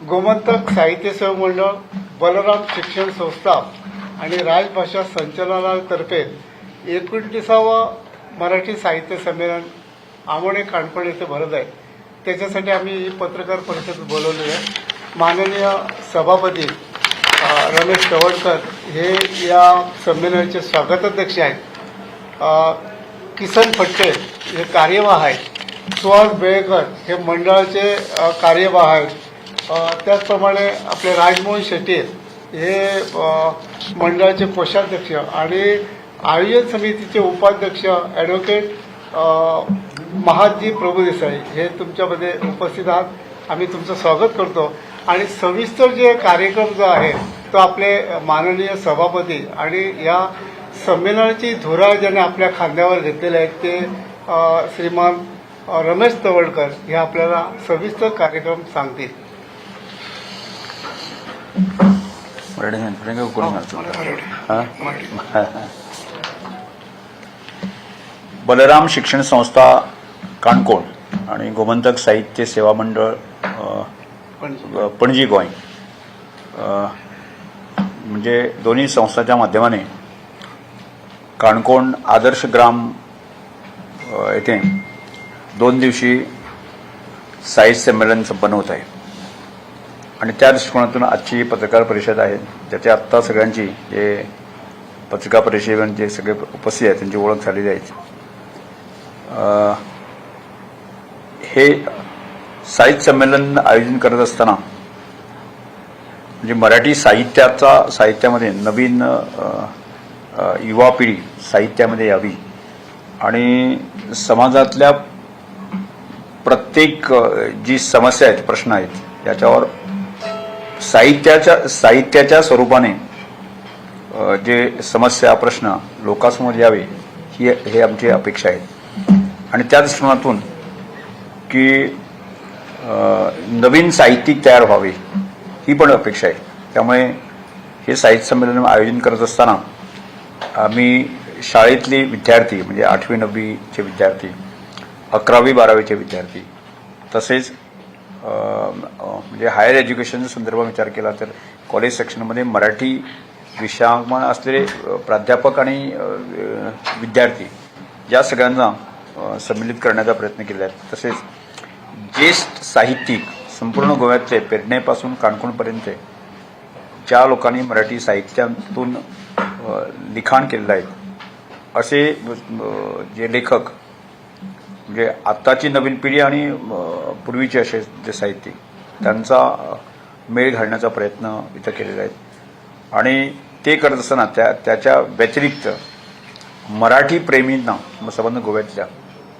गोमंतक साहित्य सेवा मंडळ बलराम शिक्षण संस्था आणि राजभाषा संचालनालयातर्फे एकोणतीसावं मराठी साहित्य संमेलन आमोणे काणपण येथे भरत आहे. त्याच्यासाठी आम्ही ही पत्रकार परिषद बोलवली आहे. माननीय सभापती रमेश चवडकर हे या संमेलनाचे स्वागताध्यक्ष आहेत. किसन फटके हे कार्यवाह आहेत. सुहास बेळकर हे मंडळाचे कार्यवाह आहेत. त्याचप्रमाणे आपले राजमोहन शेट्टी हे मंडळाचे कोषाध्यक्ष आणि आयोजन समितीचे उपाध्यक्ष ॲडव्होकेट महादजी प्रभुदेसाई हे तुमच्यामध्ये उपस्थित आहात. आम्ही तुमचं स्वागत करतो. आणि सविस्तर जे कार्यक्रम जो आहे तो आपले माननीय सभापती आणि या संमेलनाची धुरा ज्याने आपल्या खांद्यावर घेतलेले आहेत ते श्रीमान रमेश तवडकर हे आपल्याला सविस्तर कार्यक्रम सांगतील. हा? बलराम शिक्षण संस्था काणकोण आणि गोमंतक साहित्य सेवा मंडळ पणजी गोंय म्हणजे दोन्ही संस्थांच्या माध्यमाने काणकोण आदर्श ग्राम येथे दोन दिवशी साहित्य संमेलन संपन्न होत आहे आणि त्या दृष्टिकोनातून आजची पत्रकार परिषद आहे त्याच्या आत्ता सगळ्यांची जे पत्रकार परिषदेवर जे म्हणजे सगळे उपस्थित आहेत त्यांची ओळख झालेली आहे. हे साहित्य संमेलन आयोजन करत असताना म्हणजे मराठी साहित्याचा साहित्यामध्ये नवीन युवा पिढी साहित्यामध्ये यावी आणि समाजातल्या प्रत्येक जी समस्या आहेत प्रश्न आहेत याच्यावर साहित्याच्या साहित्याच्या स्वरूपाने जे समस्या प्रश्न लोकांसमोर यावे ही हे आमची अपेक्षा आहे. आणि त्या दृष्टिकोनातून की नवीन साहित्यिक तयार व्हावे ही पण अपेक्षा आहे. त्यामुळे हे साहित्य संमेलन आयोजन करत असताना आम्ही शाळेतले विद्यार्थी म्हणजे आठवी नववीचे विद्यार्थी अकरावी बारावीचे विद्यार्थी तसेच म्हणजे हायर एज्युकेशन संदर्भात विचार केला तर कॉलेज सेक्शनमध्ये मराठी विषयामान असलेले प्राध्यापक आणि विद्यार्थी या सगळ्यांना संमिलित सम्मिलित करण्याचा प्रयत्न केला आहे. तसेच ज्येष्ठ साहित्यिक संपूर्ण गोव्यातले पेरणेपासून काणकोणपर्यंत ज्या लोकांनी मराठी साहित्यातून लिखाण केलेलं आहे असे जे लेखक म्हणजे आत्ताची नवीन पिढी आणि पूर्वीचे असे जे साहित्यिक त्यांचा मेळ घालण्याचा प्रयत्न इथं केलेला आहे. आणि ते करत असताना त्या त्याच्या व्यतिरिक्त मराठी प्रेमींना मग संबंध गोव्यातल्या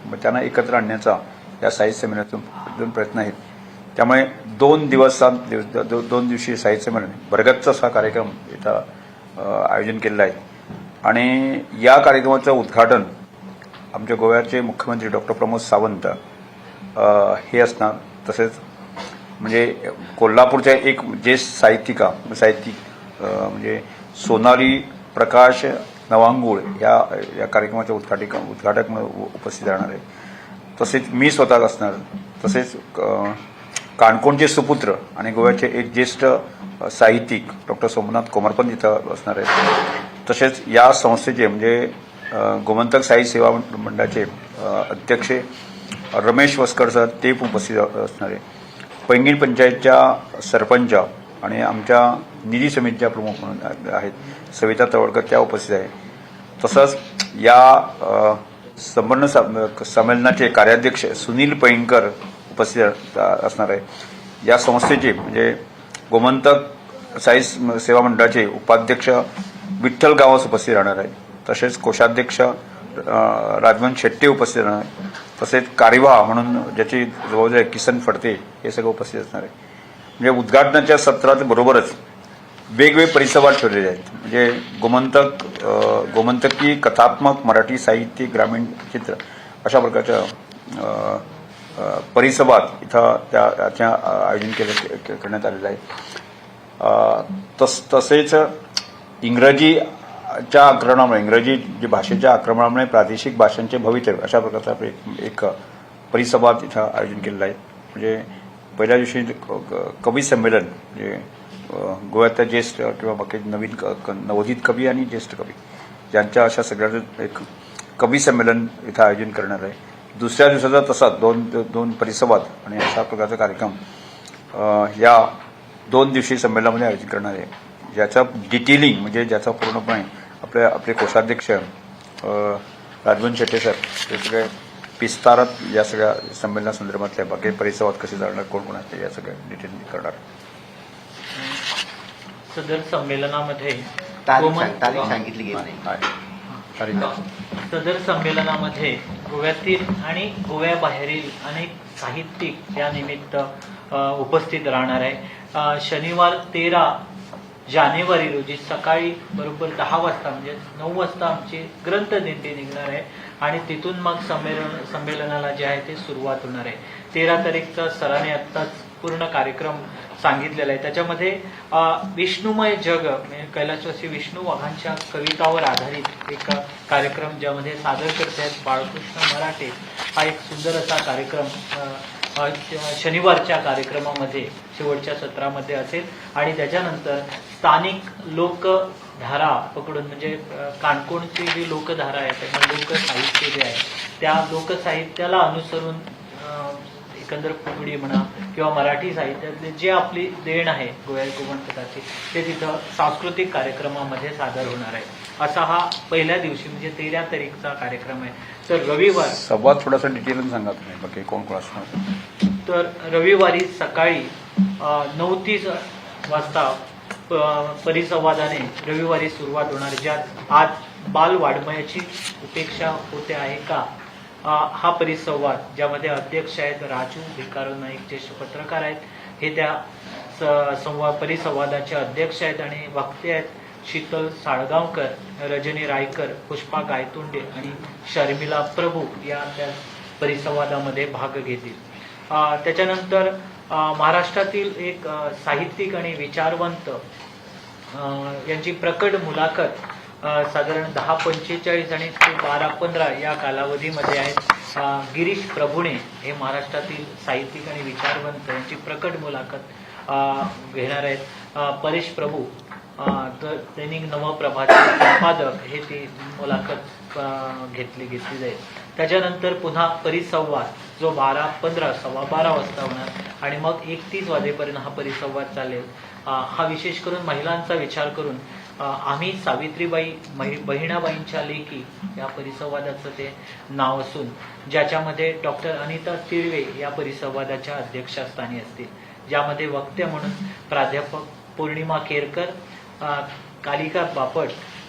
मग त्यांना एकत्र आणण्याचा या साहित्य संमेलनातून दोन प्रयत्न आहेत. त्यामुळे दोन दिवसात दिवस- दो- दोन दिवशी साहित्य संमेलन भरगतचा हा कार्यक्रम इथं आयोजन केलेला आहे. आणि या कार्यक्रमाचं उद्घाटन आमच्या गोव्याचे मुख्यमंत्री डॉक्टर प्रमोद सावंत हे असणार. तसेच म्हणजे कोल्हापूरच्या एक जे साहित्यिका साहित्यिक म्हणजे सोनाली प्रकाश नवांगूळ या या कार्यक्रमाच्या उद्घाटिक उद्घाटक म्हणून उपस्थित राहणार आहे तसेच मी स्वतः असणार. तसेच काणकोणचे सुपुत्र आणि गोव्याचे एक ज्येष्ठ साहित्यिक डॉक्टर सोमनाथ कोमरपंत इथं असणार आहेत. तसेच या संस्थेचे म्हणजे गोमंतक साई सेवा मंडळाचे अध्यक्ष रमेश वस्कर सर ते पण उपस्थित असणारे पैंगीण पंचायतच्या सरपंच आणि आमच्या निधी समितीच्या प्रमुख म्हणून आहेत. सविता तवडकर त्या उपस्थित आहे तसंच या संपन्न संमेलनाचे कार्याध्यक्ष सुनील पैंकर उपस्थित असणार आहे या संस्थेचे म्हणजे गोमंतक साई सेवा मंडळाचे उपाध्यक्ष विठ्ठल गावास उपस्थित राहणार आहे तसेच कोषाध्यक्ष अ, शेट्टी उपस्थित राहणार आहे तसेच कार्यवाह म्हणून ज्याची जवळजवळ किसन फडते हे सगळं उपस्थित असणार आहे म्हणजे उद्घाटनाच्या सत्रात बरोबरच वेगवेगळे परिसंवाद ठेवलेले आहेत. म्हणजे गोमंतक गोमंतकी कथात्मक मराठी साहित्य ग्रामीण चित्र अशा प्रकारच्या परिसंवाद इथं त्या त्याच्या आयोजन केलं करण्यात आलेलं आहे तस तसेच इंग्रजी च्या आक्रमणामुळे इंग्रजी जी भाषेच्या आक्रमणामुळे प्रादेशिक भाषांचे भवितव्य अशा प्रकारचा एक एक परिसंवाद इथं आयोजन केलेला आहे. म्हणजे पहिल्या दिवशी क- क- कवी संमेलन म्हणजे, जे गोव्यातल्या ज्येष्ठ किंवा बाकी नवीन क- नवोदित कवी आणि ज्येष्ठ कवी यांच्या अशा सगळ्यांचं एक कवी संमेलन इथं आयोजन करणार आहे. दुसऱ्या दिवसाचा तसा दोन दोन परिसंवाद आणि अशा प्रकारचा कार्यक्रम या दोन दिवशी संमेलनामध्ये आयोजित करणार आहे. ज्याचा डिटेलिंग म्हणजे ज्याचा पूर्णपणे आपले आपले कोषाध्यक्ष अ, राजवन शेट्टे सर हे सगळे विस्तारात या सगळ्या संमेलनासंदर्भातल्या बाकी परिसंवाद कसे जाणार कोण कोण असते या सगळ्या डिटेलिंग करणार. सदर संमेलनामध्ये तारीख सांगितली गेली नाही. सदर संमेलनामध्ये गोव्यातील आणि गोव्याबाहेरील अनेक साहित्यिक या निमित्त उपस्थित राहणार आहे. शनिवार तेरा जानेवारी रोजी सकाळी बरोबर दहा वाजता म्हणजे नऊ वाजता आमची ग्रंथ दिंडी निघणार आहे आणि तिथून मग संमेलन संमेलनाला जे आहे ते सुरुवात होणार आहे. तेरा तारीखचा सराने आत्ताच पूर्ण कार्यक्रम सांगितलेला आहे. त्याच्यामध्ये विष्णुमय जग म्हणजे कैलासवासी विष्णू वाघांच्या कवितावर आधारित एक कार्यक्रम ज्यामध्ये सादर करते आहेत बाळकृष्ण मराठे. हा एक सुंदर असा कार्यक्रम शनिवारच्या कार्यक्रमामध्ये शेवटच्या सत्रामध्ये असेल. आणि त्याच्यानंतर स्थानिक लोकधारा पकडून म्हणजे काणकोणची जी लोकधारा आहे त्यामुळे लोकसाहित्य जे आहे त्या लोकसाहित्याला अनुसरून एकंदर फुगडी म्हणा किंवा मराठी साहित्यातले जे आपली देण आहे गोयल गोमंतकाची ते तिथं सांस्कृतिक कार्यक्रमामध्ये सादर होणार आहे. असा हा पहिल्या दिवशी म्हणजे तेरा तारीखचा कार्यक्रम आहे. तर रविवार संवाद थोडासा डिटेल सांगा तुम्ही बाकी कोण कोण असणार? तर रविवारी सकाळी नऊ तीस वाजता प- परिसंवादाने रविवारी सुरुवात होणार ज्यात आज बाल वाढमयाची उपेक्षा होते आहे का? हा परिसंवाद ज्यामध्ये अध्यक्ष आहेत राजू भिकारो नाईक ज्येष्ठ पत्रकार आहेत हे त्या स- संवाद परिसंवादाचे अध्यक्ष आहेत आणि वक्ते आहेत शीतल साळगावकर रजनी रायकर पुष्पा गायतोंडे आणि शर्मिला प्रभू या त्या परिसंवादामध्ये भाग घेतील. त्याच्यानंतर महाराष्ट्रातील एक साहित्यिक आणि विचारवंत यांची प्रकट मुलाखत साधारण दहा पंचेचाळीस आणि ते बारा पंधरा या कालावधीमध्ये आहेत. गिरीश प्रभुणे हे महाराष्ट्रातील साहित्यिक आणि विचारवंत यांची प्रकट मुलाखत घेणार आहेत. परेश प्रभू दैनिक नवप्रभाचे संपादक हे ती मुलाखत घेतली घेतली जाईल. त्याच्यानंतर पुन्हा परिसंवाद जो बारा पंधरा सव्वा बारा वाजता होणार. आणि मग एकतीस वाजेपर्यंत हा परिसंवाद चालेल. हा विशेष करून महिलांचा विचार करून आम्ही सावित्रीबाई महि- बहिणाबाईंच्या लेखी या परिसंवादाचं ते नाव असून ज्याच्यामध्ये डॉक्टर अनिता तिळवे या परिसंवादाच्या अध्यक्षस्थानी असतील. ज्यामध्ये वक्ते म्हणून प्राध्यापक पौर्णिमा केरकर कालिका बापट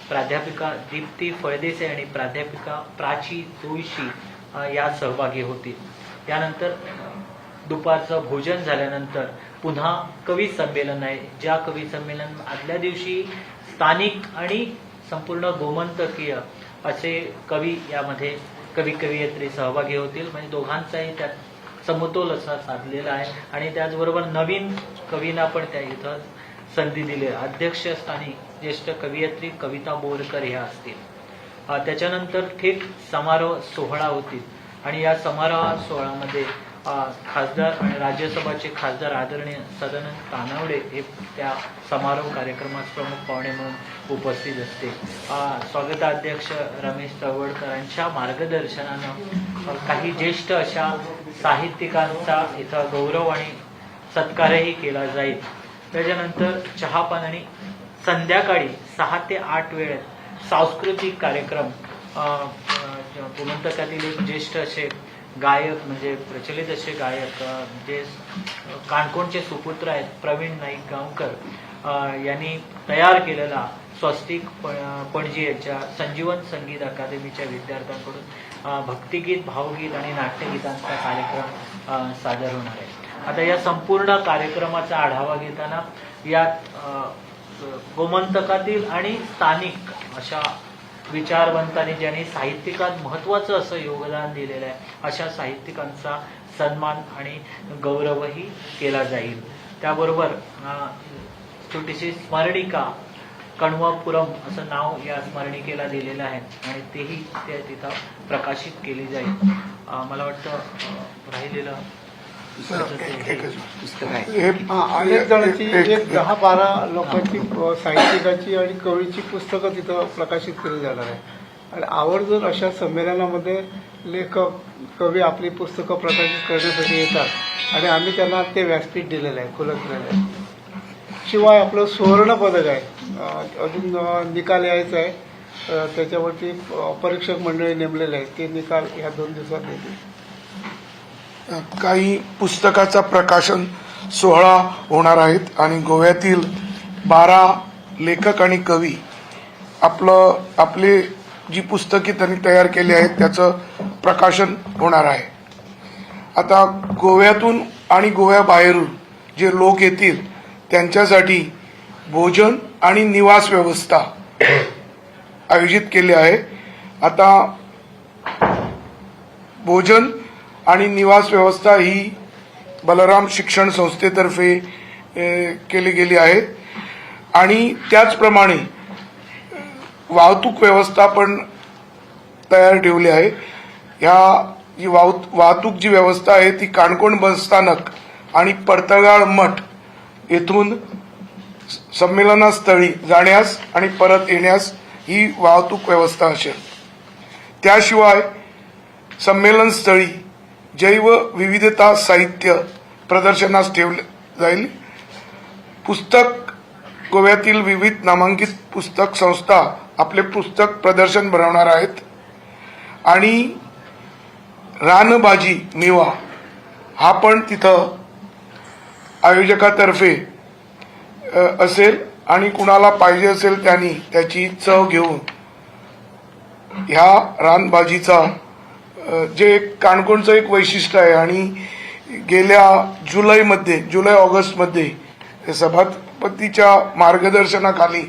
प्राध्यापिका दीप्ती फळदेसे आणि प्राध्यापिका प्राची तुळशी या सहभागी होतील. यानंतर दुपारचं भोजन झाल्यानंतर पुन्हा कवी संमेलन आहे. ज्या कवी संमेलन आदल्या दिवशी स्थानिक आणि संपूर्ण गोमंतकीय असे कवी यामध्ये कवी कवयित्री सहभागी होतील. म्हणजे दोघांचाही त्यात समतोल असा साधलेला आहे. आणि त्याचबरोबर नवीन कवींना पण त्या इथं संधी दिली. अध्यक्षस्थानी ज्येष्ठ कवयित्री कविता बोरकर ह्या असतील. त्याच्यानंतर थेट समारोह सोहळा होतील. आणि या समारोह सोहळ्यामध्ये खासदार आणि राज्यसभाचे खासदार आदरणीय सदानंद तानावडे हे त्या समारोह कार्यक्रमात प्रमुख पाहुणे म्हणून उपस्थित असते स्वागताध्यक्ष रमेश चवडकरांच्या मार्गदर्शनानं काही ज्येष्ठ अशा साहित्यिकांचा इथं गौरव आणि सत्कारही केला जाईल. त्याच्यानंतर चहापान आणि संध्याकाळी सहा ते आठ वेळेत सांस्कृतिक कार्यक्रम अ, एक ज्येष्ठ असे गायक म्हणजे प्रचलित असे गायक जे काणकोणचे सुपुत्र आहेत प्रवीण नाईक गावकर यांनी तयार केलेला स्वस्तिक पणजी यांच्या संजीवन संगीत अकादमीच्या विद्यार्थ्यांकडून भक्तिगीत भावगीत आणि नाट्यगीतांचा कार्यक्रम सादर होणार आहे. आता या संपूर्ण कार्यक्रमाचा आढावा घेताना यात गोमंतकातील आणि स्थानिक अशा विचारवंतांनी ज्यांनी साहित्यिकात महत्वाचं असं योगदान दिलेलं आहे अशा साहित्यिकांचा सन्मान आणि गौरवही केला जाईल. त्याबरोबर छोटीशी स्मरणिका कण्वापुरम असं नाव या स्मरणिकेला दिलेलं आहे आणि तेही ते तिथं प्रकाशित केली जाईल. मला वाटतं राहिलेलं हे अनेक जणांची एक- दहा बारा लोकांची साहित्यिकाची आणि कवीची पुस्तकं तिथं प्रकाशित केली जाणार आहे. आणि आवर्जून अशा संमेलनामध्ये लेखक कवी आपली पुस्तकं प्रकाशित करण्यासाठी येतात. आणि आम्ही त्यांना ते व्यासपीठ दिलेलं आहे खुलं केलेलं आहे. शिवाय आपलं सुवर्ण पदक आहे. अजून निकाल यायचा आहे. त्याच्यावरती परीक्षक मंडळी नेमलेले आहेत. ते निकाल ह्या दोन दिवसात येतील. काही पुस्तकाचा प्रकाशन सोहळा होणार आहेत आणि गोव्यातील बारा लेखक आणि कवी आपलं आपले जी पुस्तके त्यांनी तयार केली आहेत त्याचं प्रकाशन होणार आहे. आता गोव्यातून आणि गोव्याबाहेरून जे लोक येतील त्यांच्यासाठी भोजन आणि निवास व्यवस्था आयोजित केली आहे. आता भोजन आणि निवास व्यवस्था ही बलराम शिक्षण संस्थेतर्फे केली गेली आहे. आणि त्याचप्रमाणे वाहतूक व्यवस्था पण तयार ठेवली आहे. ह्या जी वाहत वाहतूक जी व्यवस्था आहे ती काणकोण बसस्थानक आणि पडतळगाळ मठ येथून संमेलनास्थळी जाण्यास आणि परत येण्यास ही वाहतूक व्यवस्था असेल. त्याशिवाय संमेलनस्थळी जैव विविधता साहित्य प्रदर्शनास ठेवले जाईल. पुस्तक गोव्यातील विविध नामांकित पुस्तक संस्था आपले पुस्तक प्रदर्शन भरवणार आहेत. आणि रानबाजी मेवा हा पण तिथं आयोजकातर्फे असेल आणि कुणाला पाहिजे असेल त्यांनी त्याची चव घेऊन ह्या रानबाजीचा जे काणकोणचं एक वैशिष्ट्य आहे आणि गेल्या जुलैमध्ये जुलै ऑगस्टमध्ये सभापतीच्या मार्गदर्शनाखाली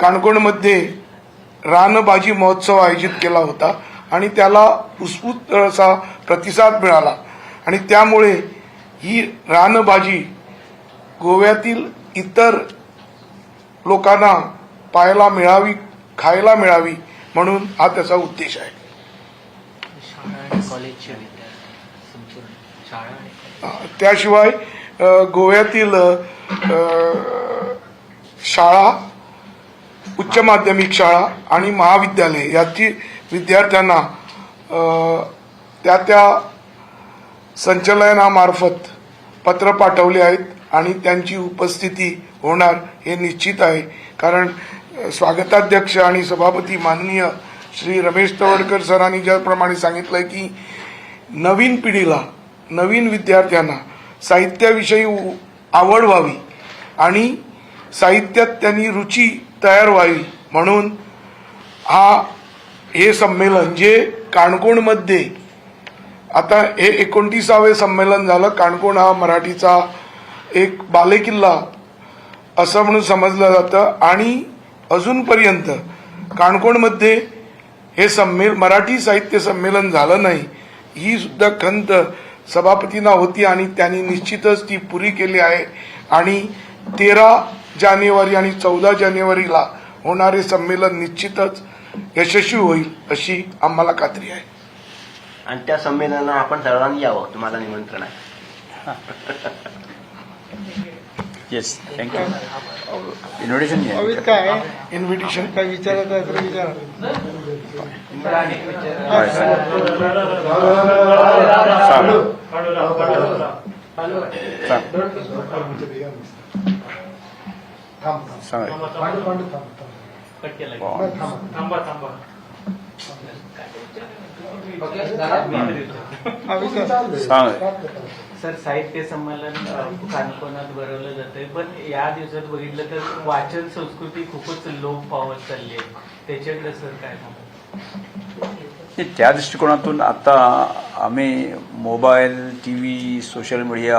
काणकोणमध्ये रानबाजी महोत्सव आयोजित केला होता आणि त्याला उत्स्फूर्त असा प्रतिसाद मिळाला. आणि त्यामुळे ही रानबाजी गोव्यातील इतर लोकांना पाहायला मिळावी खायला मिळावी म्हणून हा त्याचा उद्देश आहे. आणि कॉलेजचे विद्यार्थी संपूर्ण शाळा आणि त्याशिवाय अ, गोव्यातील अ, शाळा उच्च माध्यमिक शाळा आणि महाविद्यालय याची विद्यार्थ्यांना अ, त्या त्या संचालनामार्फत पत्र पाठवले आहेत आणि त्यांची उपस्थिती होणार हे निश्चित आहे. कारण अ, स्वागताध्यक्ष आणि सभापती माननीय श्री रमेश तवडकर सरांनी ज्याप्रमाणे सांगितलंय की नवीन पिढीला नवीन विद्यार्थ्यांना साहित्याविषयी उ- आवड व्हावी आणि साहित्यात त्यांनी रुची तयार व्हावी म्हणून हा हे संमेलन जे काणकोणमध्ये आता हे एकोणतीसावे संमेलन झालं. काणकोण हा मराठीचा एक बालेकिल्ला असं म्हणून समजलं जातं. आणि अजूनपर्यंत काणकोणमध्ये हे संमेल मराठी साहित्य संमेलन झालं नाही. ही सुद्धा खंत सभापतींना होती आणि त्यांनी निश्चितच ती पुरी केली आहे. आणि तेरा जानेवारी आणि चौदा जानेवारीला होणारे संमेलन निश्चितच यशस्वी होईल अशी आम्हाला खात्री आहे. आणि त्या संमेलनाला आपण सर्वांनी यावं तुम्हाला निमंत्रण आहे. येस थँक्यू इन्व्हिटेशन घ्या काय? इन्व्हिटेशन काय विचारायचं आहे तर विचारा. सांगा सर साहित्य संमेलन काणकोणात भरवलं जातंय. पण या दिवसात बघितलं तर वाचन संस्कृती खूपच लोप पावत चालली आहे. त्याच्याकडे सर काय त्या दृष्टिकोनातून आता आम्ही mobile T V social media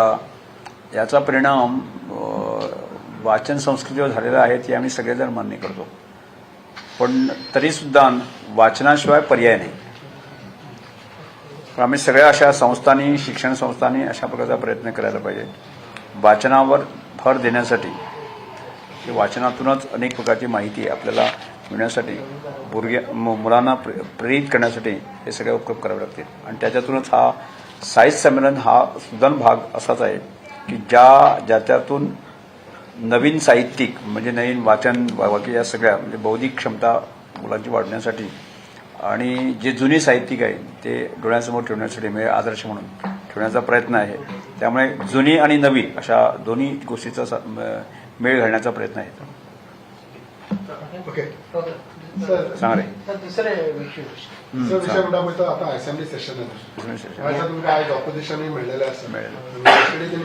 याचा परिणाम वाचन संस्कृतीवर झालेला आहे ते आम्ही सगळेजण मान्य करतो. पण तरीसुद्धा वाचनाशिवाय पर्याय नाही. तर आम्ही सगळ्या अशा संस्थांनी शिक्षण संस्थांनी अशा प्रकारचा प्रयत्न करायला पाहिजे. वाचनावर भर देण्यासाठी की वाचनातूनच अनेक प्रकारची माहिती आपल्याला मिळण्यासाठी बुरग्या मुलांना प्रे- प्रेरित करण्यासाठी हे सगळे उपक्रम करावे लागतील. आणि त्याच्यातूनच हा साहित्य संमेलन हा सुदान भाग असाच आहे की ज्या ज्याच्यातून नवीन साहित्यिक म्हणजे नवीन वाचन वाकी या सगळ्या म्हणजे बौद्धिक क्षमता मुलांची वाढण्यासाठी आणि जे जुने साहित्यिक आहे ते डोळ्यांसमोर ठेवण्यासाठी म्हणजे आदर्श म्हणून ठेवण्याचा प्रयत्न आहे. त्यामुळे जुनी आणि नवी अशा दोन्ही गोष्टीचा मेळ घालण्याचा प्रयत्न आहे. ओके सर सांगा रे. विषय विषय आतां assembly session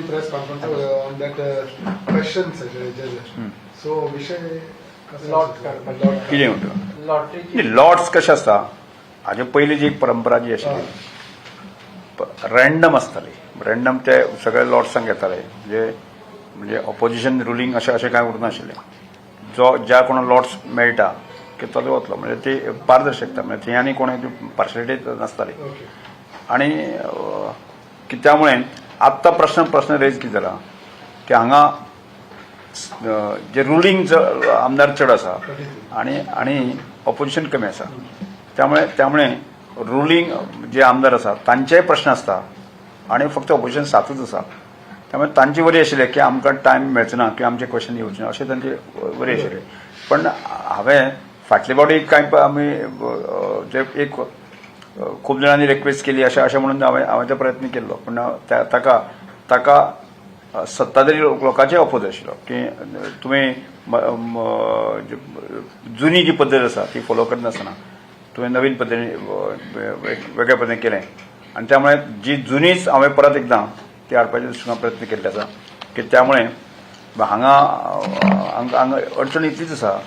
press conference on that questions so काडपाचो. कितें नाही, लॉर्ड्स कशें आसता हाजे पयलीं जी एक परंपरा जी आशिल्ली रँडम आसताली रँडम ते सगळे लॉर्ड्सांक घेताले म्हणजे म्हणजे ऑपोजिशन रुलींग अशें अशें कांय उरनाशिल्लें जो ज्या कोणाक लॉर्ड्स मेळटा की तो वतलो म्हणजे ती पारदर्शकता म्हणजे थंय आनी कोणा पार्शलिटी नासताली. अ, की त्यामुळे आत्ता प्रश्न प्रश्न रेज कितें जाला की हांगा जे रुलींग आमदार चड आसा आणि आणि ऑपोजिशन कमी आसा त्यामुळे त्यामुळे रुलींग जे आमदार आसा तांचेय प्रश्न आसता आणि फक्त ऑपोजिशन सातूच आसा त्यामुळे तांची वरी आशिल्ले की आमकां टायम मेळचो ना किंवा आमचे क्वेश्चन येवचे ना अशें तांचे वरी आशिल्ले पण हांवें फाटले फावटी कांय आमी जे एक खूब जाणांनी रिक्वेस्ट केली अशें अशें म्हणून हांवें हांवें तो प्रयत्न केल्लो पूण ताका ताका सत्ताधारी लोकांचे अपोज आशिल्लो. की तुवें जुनी जी पद्दत आसा ती फॉलो करनासतना तुवें नवीन पद्दतीन वेगळ्या पद्दतीन केलें आनी त्यामुळे जी जुनीच हांवें परत एकदां ती हाडपाचे दृश्टीन प्रयत्न केल्ले आसा की त्यामुळे हांगा हांगा हांगा अडचण इतलीच आसा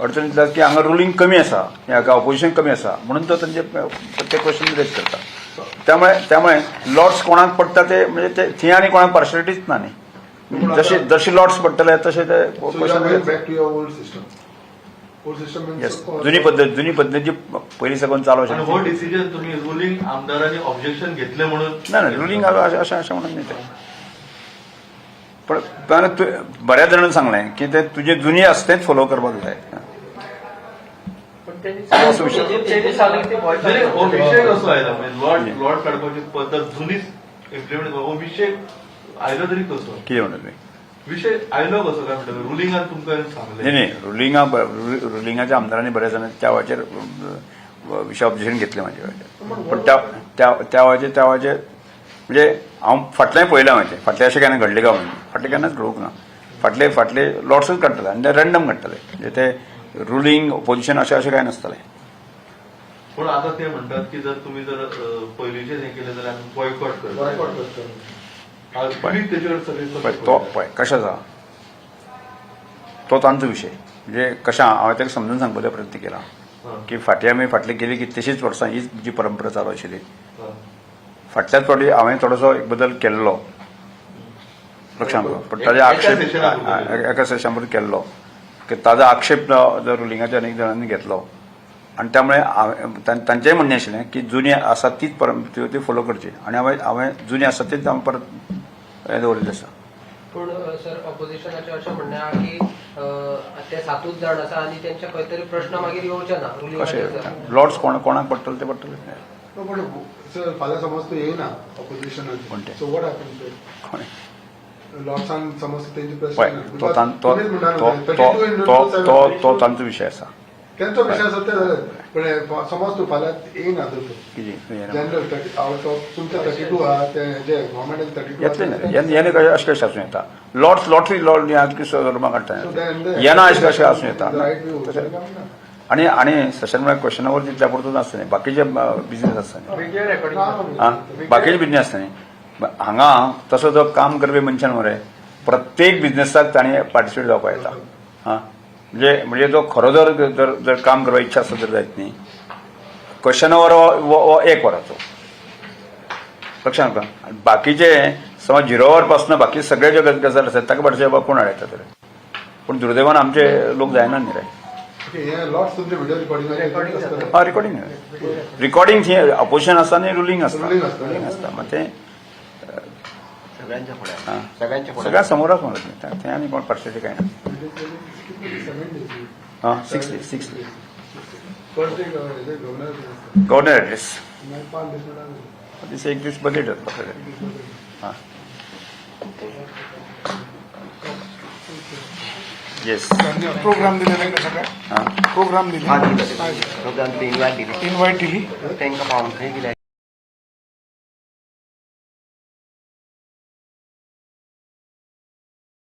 अडचण इतली आसा की हांगा रुलींग कमी आसा हांगा ऑपोजिशन कमी आसा म्हणून तो तांचे प्रत्येक क्वेश्चन रेज करता. त्यामुळे त्यामुळे लॉर्ड्स कोणाक पडटा ते म्हणजे ते थंय आनी कोणाक पार्शलिटीच ना न्ही. जशे जशे लॉर्ड्स पडटले तशे ते जुनी पद्दत जुनी पद्दत जी पयलीं साकून चालू आणि हो आशिल्ली डिसिजन तुम्ही रुलिंग आमदारांनी ऑब्जेक्शन घेतले म्हणून ना ना रुलींग अशें अशें अशें म्हणून न्ही ते. पण बऱ्याच जाणांनी सांगलें की ते तुजे जुनी आसा तेच फॉलो करपाक जाय असं विषय. नाही, हो out. विषय कसो आयला म्हणजे लॉर्ड लॉर्ड काडपाची पद्धत जुनीच इम्प्लिमेंट हो विषय आयलो तरी कसो? कितें म्हणून तुमी विषय आयलो कसो काय म्हणटा रुलिंगान तुमकां नाही सांगले नाही रुलिंगा रुलिंगाच्या आमदारांनी बऱ्याच जणांनी त्या वेळाचेर अ, विशय ऑब्जेक्शन घेतले माझ्या वेळाचेर पण त्या त्या त्या वेळाचेर त्या वेळाचेर म्हणजे हांव फाटलें पळयलां माहिती फाटलें अशें केन्ना घडलें काय म्हणून फाटलें केन्नाच घडोवंक ना. फाटले फाटले लॉट्सच काडटले आनी ते रँडम काडटले म्हणजे ते रुलींग ओपोजिशन अशें अशें काय नासतलें पण आता ते म्हणतात की जर तुम्ही जर अ, पयलींचेच हे केले आमी बॉयकॉट करतो कशाचा तो तांचो विशय म्हणजे कशें हांवें ताका समजून सांगपाचो प्रयत्न केला की फाटी आमी फाटली गेली की तशीच वर्सां हीच जी परंपरा चालू आशिल्ली. फाटल्याच फावटी हांवें थोडोसो एक बदल केल्लो. लक्षांत. पण ताजे एका आक्षेप एका सेशनापूर केल्लो. की ताजो आक्षेप जो- जो रुलिंगाच्या अनेक जाणांनी घेतलो आनी त्यामुळे हांवें तां- तांचेंय म्हणणें आशिल्लें की जुनी आसा तीच परंपरा ती फॉलो करची. आनी हांवें हांवें जुनी आसा तीच हांवें परत हें दवरलेलें आसा. पूण सर ऑपोजिशनाचें अशें म्हणणें आहा की ते सातूच जाण आसा आनी तेंचे खंय तरी प्रश्न मागीर येवचे ना कशें लॉर्ड्स कोण कोणाक पडटले ते पडटले सर फाल्यां समज तूं येयना ऑपोजिशनान कोणते? सो वॉट हॅपन कोण लॉर्ड्सान समज तेंचे पळय तो तां- तो तो न्हू, तो 32 into तो 7. तो तो तांचो विशय आसा तेंचो विशय आसा ते जालें पण हे फ- समज तूं फाल्यां येयना तर तूं. कितें हें ना. जनरल थर्टी आवट ऑफ तुमचे थर्टी टू आहा ते जे गव्हर्मेंटान थर्टी येतले टू ना येन कशें अशें कशें आसूं येता. लॉट्स लॉटरी लॉट धर्मा काडटा येना अशें कशें आसूं येता व्यू आणि आणि सेशन म्हळ्यार क्वेश्चनावर तितल्या पुरतूच आसता न्ही. बाकीचे बिझनेस आसता न्ही. आं बाकीचे बिझनेस आसता न्ही. हांगा तसो जो काम करपी मनशान मरे प्रत्येक बिझनेसाक ताणें पार्टिसिपेट जावपाक येता. हां. म्हणजे म्हणजे जो खरो जर जर जर काम करपाची इच्छा आसत जर जायत न्ही. क्वेश्चन आवर हो एक वराचो लक्षात का बाकीचे समज झिरोवर पासून बाकी सगळे जे गज- गजाल आसात ताका पार्टिसिपेट कोण हाडयता तर? पूण दुर्दैवान आमचे लोक जायना न्ही रे. हे लॉट्स तुमचे व्हिडिओ रिकॉर्डिंग रिकॉर्डिंग रिकॉर्डिंग थंय ऑपोजिशन आसता आनी रुलींग आसता. रुलींग आसता मग ते सगळ्यांच्या हां. पुढे सगळ्यांच्या पुढे सगळ्या समोरच म्हणत नाही त्या- त्या आणि कोण पक्षाचे काय नाही. हां सिक्स सिक्स गव्हर्नर ॲड्रेस दिस एक दिवस बजेट होतं हा हां. येस प्रोग्राम दिले आहे का हां. प्रोग्राम हा तीन दिली इन्व्हाइट दिली. त्यांना पाहून? काही गेले